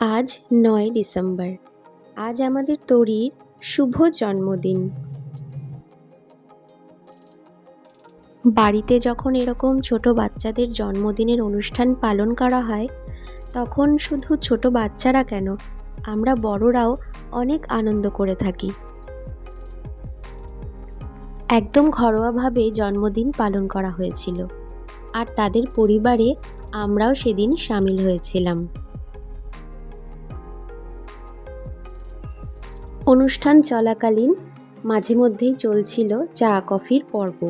আজ নয় ডিসেম্বর। আজ আমাদের তরির শুভ জন্মদিন। বাড়িতে যখন এরকম ছোট বাচ্চাদের জন্মদিনের অনুষ্ঠান পালন করা হয়, তখন শুধু ছোট বাচ্চারা কেন? আমরা বড়রাও অনেক আনন্দ করে থাকি। একদম ঘরোয়াভাবে জন্মদিন পালন করা হয়েছিল। আর তাদের পরিবারে আমরাও সেদিন সামিল হয়েছিলাম। অনুষ্ঠান চলাকালীন মাঝে মধ্যেই চলছিল চা কফির পর্ব।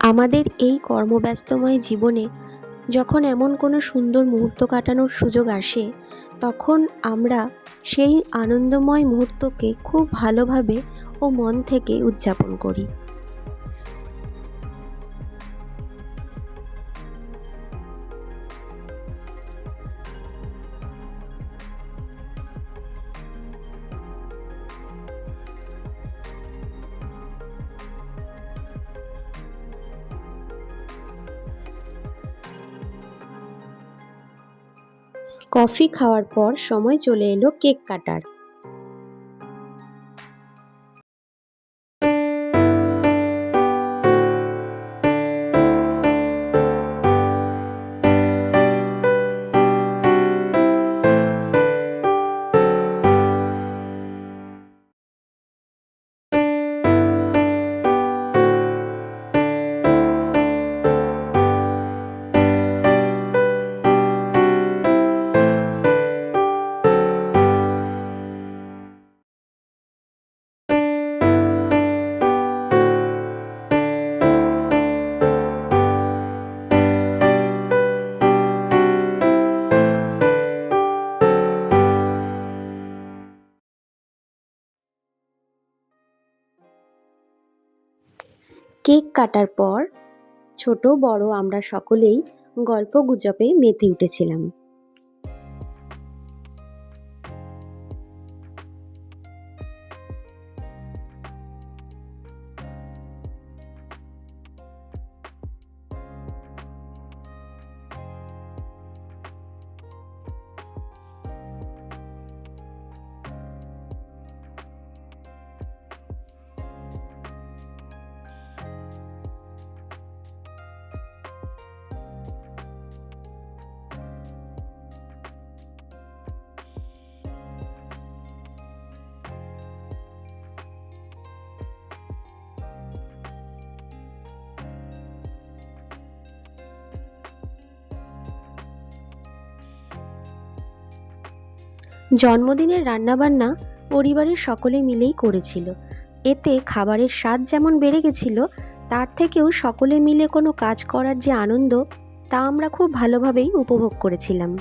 আমাদের এই কর্মব্যস্তময় জীবনে যখন এমন কোনো সুন্দর মুহূর্ত কাটানোর সুযোগ আসে, তখন আমরা সেই আনন্দময় মুহূর্তকে খুব ভালোভাবে ও মন থেকে উদযাপন করি। কফি খাওয়ার পর সময় চলে এলো কেক কাটার। কেক কাটার পর ছোট বড় আমরা সকলেই গল্প গুজবে মেতে উঠেছিলাম। জন্মদিনের রান্নাবান্না পরিবারের সকলে মিলেই করেছিল। এতে খাবারের স্বাদ যেমন বেড়ে গেছিল, তার থেকেও সকলে মিলে কোনো কাজ করার যে আনন্দ, তা আমরা খুব ভালোভাবেই উপভোগ করেছিলাম।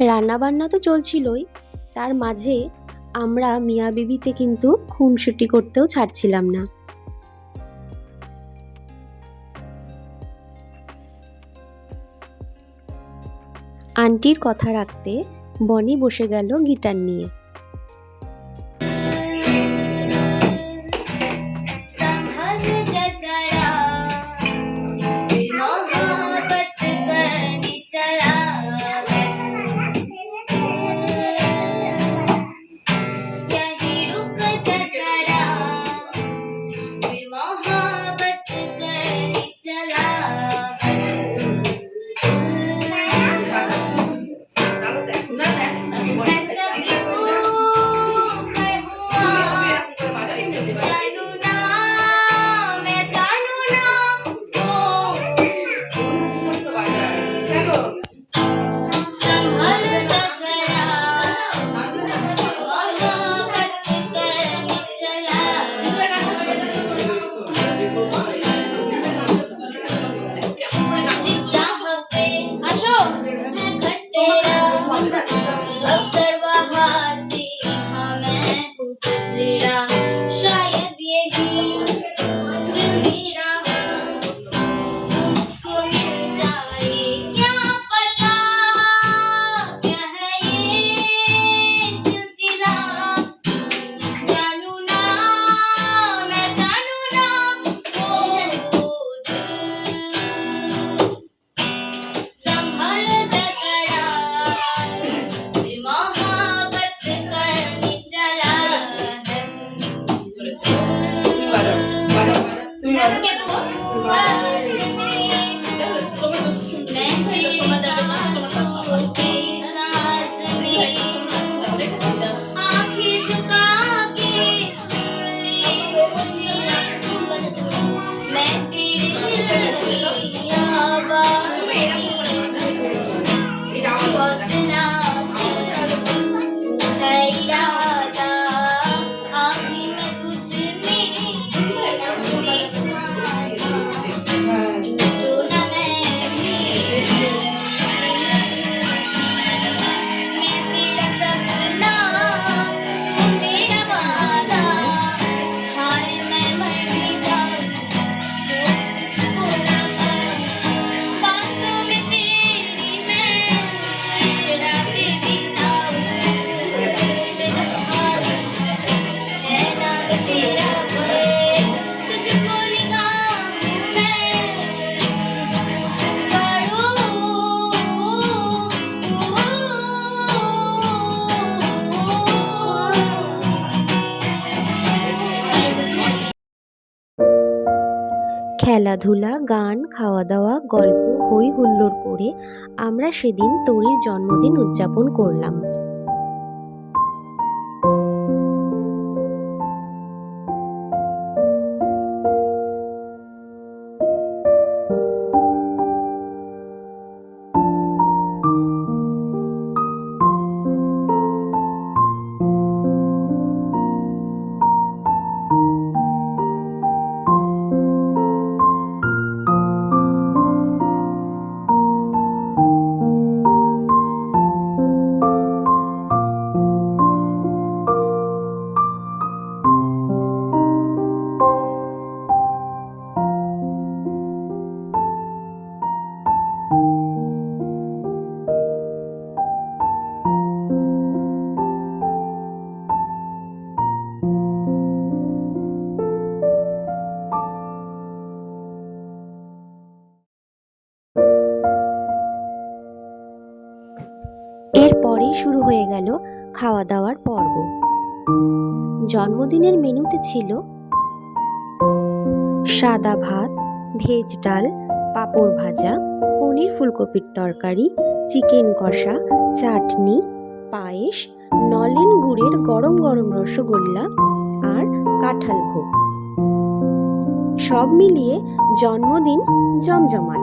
রান্নাবান্না তো চলছিলই। তার মাঝে আমরা মিয়া বিবিতে কিন্তু খুনসুটি করতেও ছাড়ছিলাম না। আন্টির কথা রাখতে বনি বসে গেল গিটার নিয়ে। খেলাধুলা গান খাওয়া দাওয়া গল্প হই হুল্লোড় করে আমরা সেদিন তরির জন্মদিন উদযাপন করলাম। এরপরেই শুরু হয়ে গেল খাওয়া দাওয়ার পর্ব। জন্মদিনের মেনুতে ছিল সাদা ভাত, ভেজ ডাল, পাঁপড় ভাজা, পনির ফুলকপির তরকারি, চিকেন কষা, চাটনি, পায়েস, নলেন গুড়ের গরম গরম রসগোল্লা আর কাঁঠাল ভোগ। সব মিলিয়ে জন্মদিন জমজমাট।